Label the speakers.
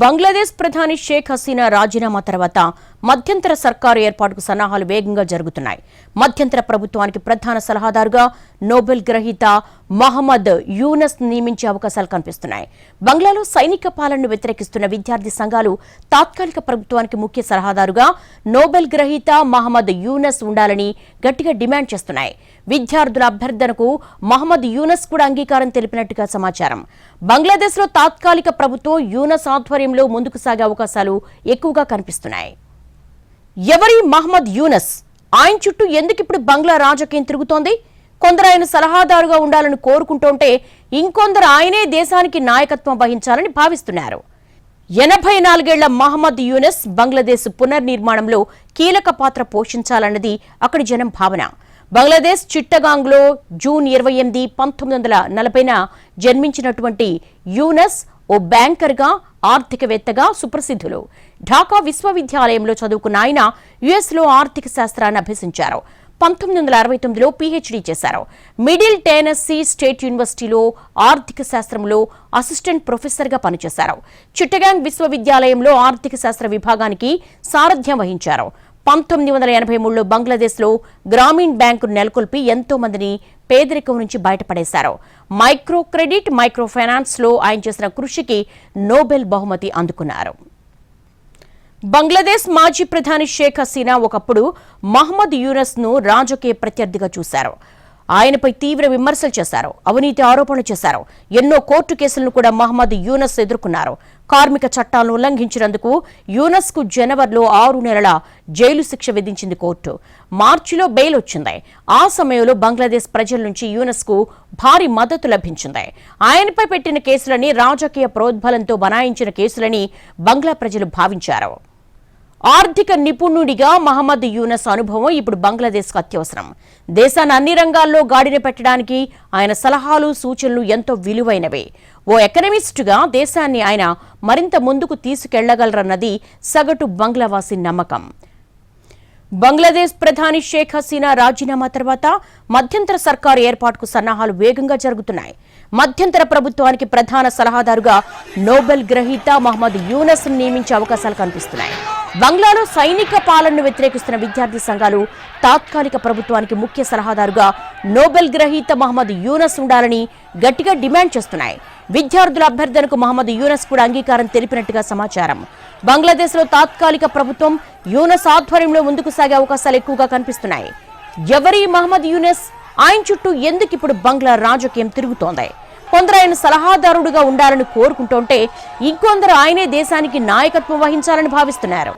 Speaker 1: బంగ్లాదేశ్ ప్రధాని షేక్ హసీనా రాజీనామా తర్వాత మధ్యంతర సర్కారు ఏర్పాటుకు సన్నాహాలు వేగంగా జరుగుతున్నాయి. మధ్యంతర ప్రభుత్వానికి ప్రధాన సలహాదారుగా నోబెల్ గ్రహీత మహమ్మద్ యూనస్ నియమించే అవకాశాలు కనిపిస్తున్నాయి. బంగ్లాలో సైనిక పాలనను వ్యతిరేకిస్తున్న విద్యార్థి సంఘాలు తాత్కాలిక ప్రభుత్వానికి ముఖ్య సలహాదారుగా నోబెల్ గ్రహీత మహమ్మద్ యూనస్ ఉండాలని గట్టిగా డిమాండ్ చేస్తున్నాయి. విద్యార్థుల అభ్యర్థనకు మహమ్మద్ యూనస్ కూడా అంగీకారం తెలిపినట్టుగా సమాచారం. బంగ్లాదేశ్లో తాత్కాలిక ప్రభుత్వం యూనస్ ఆధ్వర్యంలో ముందుకు సాగే అవకాశాలు ఎక్కువగా కనిపిస్తున్నాయి. ఎవరి మహమ్మద్ యూనస్? ఆయన చుట్టూ ఎందుకు ఇప్పుడు బంగ్లా రాజకీయం తిరుగుతోంది? కొందరు ఆయన సలహాదారుగా ఉండాలని కోరుకుంటుంటే ఇంకొందరు ఆయనే దేశానికి నాయకత్వం వహించాలని భావిస్తున్నారు. ఎనభై నాలుగేళ్ళ మహమ్మద్ యూనస్ బంగ్లాదేశ్ పునర్నిర్మాణంలో కీలక పాత్ర పోషించాలన్నది అక్కడి జనం భావన. బంగ్లాదేశ్ చిట్టగాంగ్లో జూన్ ఇరవై ఎనిమిది పంతొమ్మిది వందల నలభైన జన్మించినటువంటి యూనస్ ఓ బ్యాంకర్గా ఆర్థికవేత్తగా సుప్రసిద్ధులు. ఢాకా విశ్వవిద్యాలయంలో చదువుకున్న ఆయన యుఎస్లో ఆర్థిక శాస్త్రాన్ని అభ్యసించారు. పంతొమ్మిది వందల అరవై తొమ్మిదిలో పీహెచ్డీ చేశారు. మిడిల్ టెనెస్సీ స్టేట్ యూనివర్సిటీలో ఆర్థిక శాస్త్రంలో అసిస్టెంట్ ప్రొఫెసర్గా పనిచేశారు. చిట్టగాంగ్ విశ్వవిద్యాలయంలో ఆర్థిక శాస్త్ర విభాగానికి సారథ్యం వహించారు. పంతొమ్మిది వందల ఎనభై మూడులో బంగ్లాదేశ్లో గ్రామీణ బ్యాంకు నెలకొల్పి ఎంతో మందిని పేదరికం నుంచి బయటపడేశారు. మైక్రో క్రెడిట్ మైక్రో ఫైనాన్స్లో ఆయన చేసిన కృషికి నోబెల్ బహుమతి అందుకున్నారు. బంగ్లాదేశ్ మాజీ ప్రధాని షేక్ హసీనా ఒకప్పుడు మహమ్మద్ యూనస్ను రాజకీయ ప్రత్యర్థిగా చూశారు. ఆయనపై తీవ్ర విమర్శలు చేశారు అవినీతి ఆరోపణలు చేశారు. ఎన్నో కోర్టు కేసులను కూడా మహమ్మద్ యూనస్ ఎదుర్కొన్నారు. కార్మిక చట్టాలను ఉల్లంఘించినందుకు యూనస్కు జనవరిలో ఆరు నెలల జైలు శిక్ష విధించింది కోర్టు. మార్చిలో బెయిల్ వచ్చింది. ఆ సమయంలో బంగ్లాదేశ్ ప్రజల నుంచి యూనస్కు భారీ మద్దతు లభించింది. ఆయనపై పెట్టిన కేసులని రాజకీయ ప్రోద్బలంతో బనాయించిన కేసులని బంగ్లా ప్రజలు భావించారు. ఆర్థిక నిపుణుడిగా మహమ్మద్ యూనస్ అనుభవం ఇప్పుడు బంగ్లాదేశ్కు అత్యవసరం. దేశాన్ని అన్ని రంగాల్లో గాడిన పెట్టడానికి ఆయన సలహాలు సూచనలు ఎంతో విలువైనవే. ఓ ఎకనమిస్టుగా దేశాన్ని ఆయన మరింత ముందుకు తీసుకెళ్ళగలరన్నది సగటు బంగ్లావాసి నమ్మకం. బంగ్లాదేశ్ ప్రధాని షేక్ హసీనా రాజీనామా తర్వాత మధ్యంతర సర్కారు ఏర్పాటుకు సన్నాహాలు వేగంగా జరుగుతున్నాయి. మధ్యంతర ప్రభుత్వానికి ప్రధాన సలహాదారుగా నోబెల్ గ్రహీత మహమ్మద్ యూనస్ నియమించే అవకాశాలు కనిపిస్తున్నాయి. బంగ్లాలో సైనిక పాలనను వ్యతిరేకిస్తున్న విద్యార్థి సంఘాలు తాత్కాలిక ప్రభుత్వానికి ముఖ్య సలహాదారుగా నోబెల్ గ్రహీత మహమ్మద్ యూనస్ ఉండాలని గట్టిగా డిమాండ్ చేస్తున్నాయి. విద్యార్థుల అభ్యర్థనకు మహమ్మద్ యూనస్ కూడా అంగీకారం తెలిపినట్టుగా సమాచారం. బంగ్లాదేశ్లో తాత్కాలిక ప్రభుత్వం యూనస్ ఆధ్వర్యంలో ముందుకు సాగే అవకాశాలు ఎక్కువగా కనిపిస్తున్నాయి. ఎవరి మహమ్మద్ యూనస్? ఆయన చుట్టూ ఎందుకు ఇప్పుడు బంగ్లా రాజకీయం తిరుగుతోంది? కొందరు ఆయన సలహాదారుడుగా ఉండాలని కోరుకుంటుంటే ఇంకొందరు ఆయనే దేశానికి నాయకత్వం వహించాలని భావిస్తున్నారు.